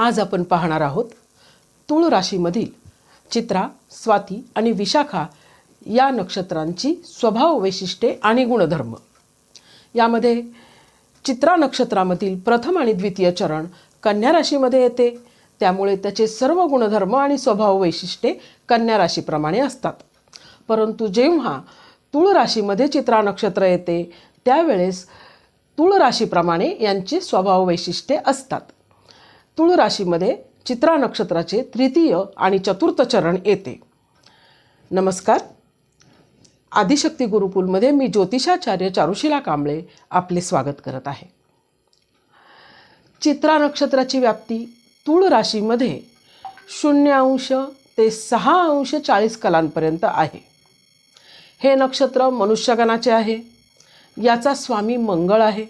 आज आपण पाहणार आहोत तुळ राशीमधील चित्रा स्वाती आणि विशाखा या नक्षत्रांची स्वभाव वैशिष्ट्ये आणि गुणधर्म. यामध्ये चित्रा नक्षत्रामधील प्रथम आणि द्वितीय चरण कन्या राशीमध्ये येते. त्यामुळे त्याचे सर्व गुणधर्म आणि स्वभाव वैशिष्ट्ये कन्या राशीप्रमाणे असतात. परंतु जेव्हा तुळ राशीमध्ये चित्रा नक्षत्र येते त्यावेळेस तुळ राशीप्रमाणे यांची स्वभाव वैशिष्ट्ये असतात. तुळ राशीमध्ये चित्रा नक्षत्राचे तृतीय आणि चतुर्थ चरण येते. नमस्कार. आदिशक्ती गुरुकुलमध्ये मी ज्योतिषाचार्य चारुशिला कांबळे आपले स्वागत करत आहे. चित्रा नक्षत्राची व्याप्ती तुळ राशीमध्ये शून्य अंश ते सहा अंश चाळीस कलांपर्यंत आहे. हे नक्षत्र मनुष्यगणाचे आहे. याचा स्वामी मंगळ आहे.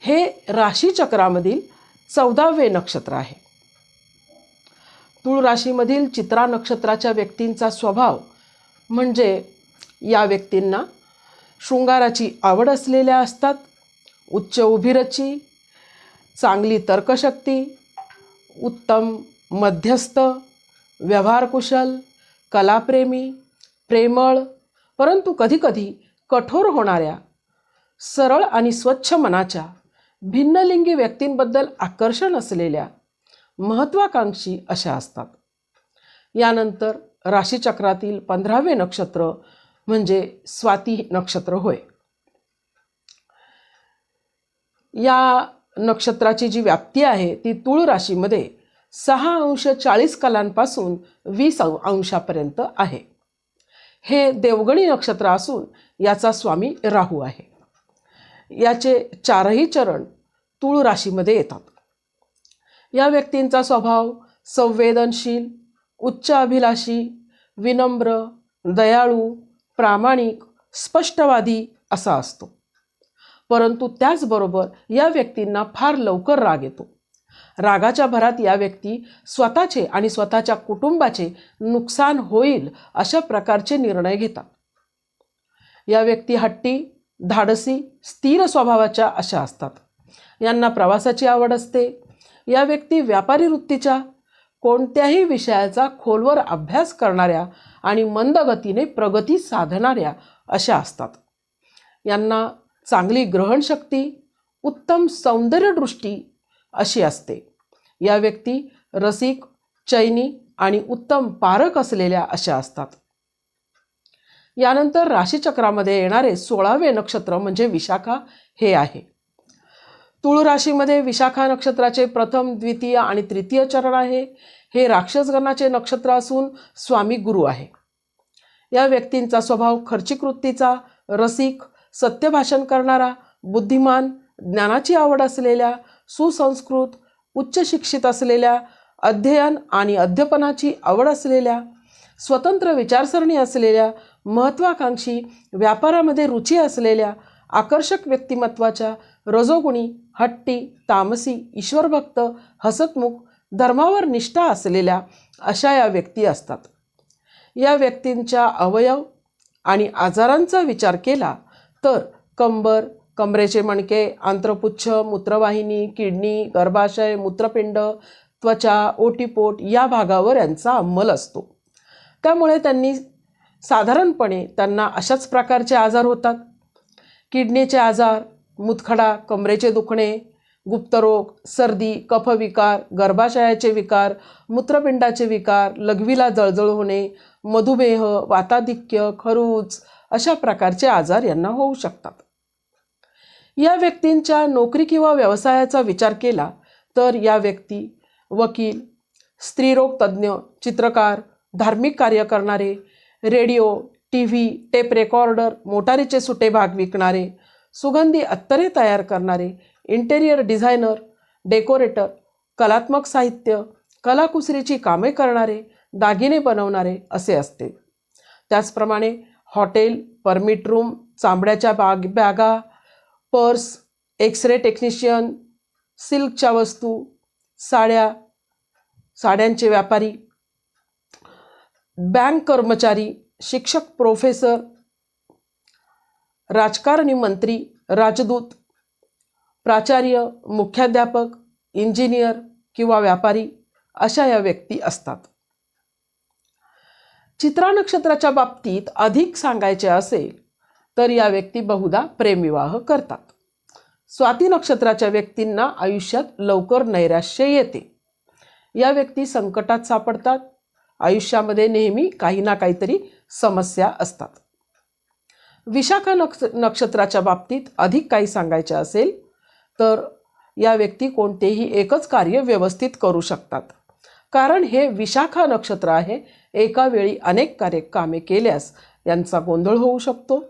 हे राशीचक्रामधील चौदावे नक्षत्र आहे. तुळ राशीमधील चित्रा नक्षत्राच्या व्यक्तींचा स्वभाव म्हणजे या व्यक्तींना शृंगाराची आवड असलेल्या असतात उच्च उभिरची चांगली तर्कशक्ती उत्तम मध्यस्थ व्यवहारकुशल कलाप्रेमी प्रेमळ परंतु कधीकधी कठोर होणाऱ्या सरळ आणि स्वच्छ मनाच्या भिन्नलिंगी व्यक्तींबद्दल आकर्षण असलेल्या महत्त्वाकांक्षी अशा असतात. यानंतर राशीचक्रातील पंधरावे नक्षत्र म्हणजे स्वाती नक्षत्र होय. या नक्षत्राची जी व्याप्ती आहे ती तुळ राशीमध्ये सहा अंश चाळीस कलांपासून वीस अंशापर्यंत आहे. हे देवगणी नक्षत्र असून याचा स्वामी राहू आहे. याचे चारही चरण तुळ राशीमध्ये येतात. या व्यक्तींचा स्वभाव संवेदनशील उच्च अभिलाषी विनम्र दयाळू प्रामाणिक स्पष्टवादी असा असतो. परंतु त्याचबरोबर या व्यक्तींना फार लवकर राग येतो. रागाच्या भरात या व्यक्ती स्वतःचे आणि स्वतःच्या कुटुंबाचे नुकसान होईल अशा प्रकारचे निर्णय घेतात. या व्यक्ती हट्टी धाडसी स्थिर स्वभावाच्या अशा असतात. यांना प्रवासाची आवड असते. या व्यक्ती व्यापारी वृत्तीच्या कोणत्याही विषयाचा खोलवर अभ्यास करणाऱ्या आणि मंदगतीने प्रगती साधणाऱ्या अशा असतात. यांना चांगली ग्रहणशक्ती उत्तम सौंदर्यदृष्टी अशी असते. या व्यक्ती रसिक चैनी आणि उत्तम पारक असलेल्या अशा असतात. यानंतर राशीचक्रामध्ये येणारे सोळावे नक्षत्र म्हणजे विशाखा हे आहे. तुळ राशीमध्ये विशाखा नक्षत्राचे प्रथम द्वितीय आणि तृतीय चरण आहे. हे राक्षसगणाचे नक्षत्र असून स्वामी गुरु आहे. या व्यक्तींचा स्वभाव खर्चिक वृत्तीचा रसिक सत्यभाषण करणारा बुद्धिमान ज्ञानाची आवड असलेल्या सुसंस्कृत उच्च शिक्षित असलेल्या अध्ययन आणि अध्यापनाची आवड असलेल्या स्वतंत्र विचारसरणी असलेल्या महत्त्वाकांक्षी व्यापारामध्ये रुची असलेल्या आकर्षक व्यक्तिमत्वाच्या रजोगुणी हट्टी तामसी ईश्वरभक्त हसतमुख धर्मावर निष्ठा असलेल्या अशा या व्यक्ती असतात. या व्यक्तींच्या अवयव आणि आजारांचा विचार केला तर कंबर कमरेचे मणके आंत्रपुच्छ मूत्रवाहिनी किडनी गर्भाशय मूत्रपिंड त्वचा ओटीपोट या भागावर यांचा अंमल असतो. त्यामुळे त्यांनी साधारणपणे त्यांना अशाच प्रकारचे आजार होतात. किडनीचे आजार मुतखडा कमरेचे दुखणे गुप्तरोग सर्दी कफविकार गर्भाशयाचे विकार मूत्रपिंडाचे विकार लघवीला जळजळ होणे मधुमेह वाताधिक्य खरूज अशा प्रकारचे आजार यांना होऊ शकतात. या व्यक्तींच्या नोकरी किंवा व्यवसायाचा विचार केला तर या व्यक्ती वकील स्त्रीरोग तज्ज्ञ चित्रकार धार्मिक कार्य करणारे radio T V tape recorder मोटारीचे सुटे भाग विकणारे सुगंधी अत्तरे तयार करणारे इंटेरियर डिझायनर डेकोरेटर कलात्मक साहित्य कलाकुसरीची कामे करणारे दागिने बनवणारे असे असते. त्याचप्रमाणे हॉटेल परमिट रूम चांबड्याच्या बाग बॅगा पर्स एक्सरे टेक्निशियन सिल्कच्या वस्तू साड्या साड्यांचे व्यापारी बँक कर्मचारी शिक्षक प्रोफेसर राजकारणी मंत्री राजदूत प्राचार्य मुख्याध्यापक इंजिनियर किंवा व्यापारी अशा या व्यक्ती असतात. चित्रा नक्षत्राच्या बाबतीत अधिक सांगायचे असेल तर या व्यक्ती बहुधा प्रेमविवाह करतात. स्वाती नक्षत्राच्या व्यक्तींना आयुष्यात लवकर नैराश्य येते. या व्यक्ती संकटात सापडतात आयुष्यामध्ये नेहमी काही ना काहीतरी समस्या असतात. विशाखा नक्ष नक्षत्राच्या बाबतीत अधिक काही सांगायचे असेल तर या व्यक्ती कोणतेही एकच कार्य व्यवस्थित करू शकतात. कारण हे विशाखा नक्षत्र आहे एका वेळी अनेक कार्य कामे केल्यास यांचा गोंधळ होऊ शकतो.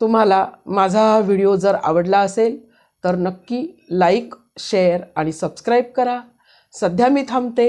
तुम्हाला माझा हा व्हिडिओ जर आवडला असेल तर नक्की लाईक शेअर आणि सबस्क्राईब करा. सध्या मी थांबते.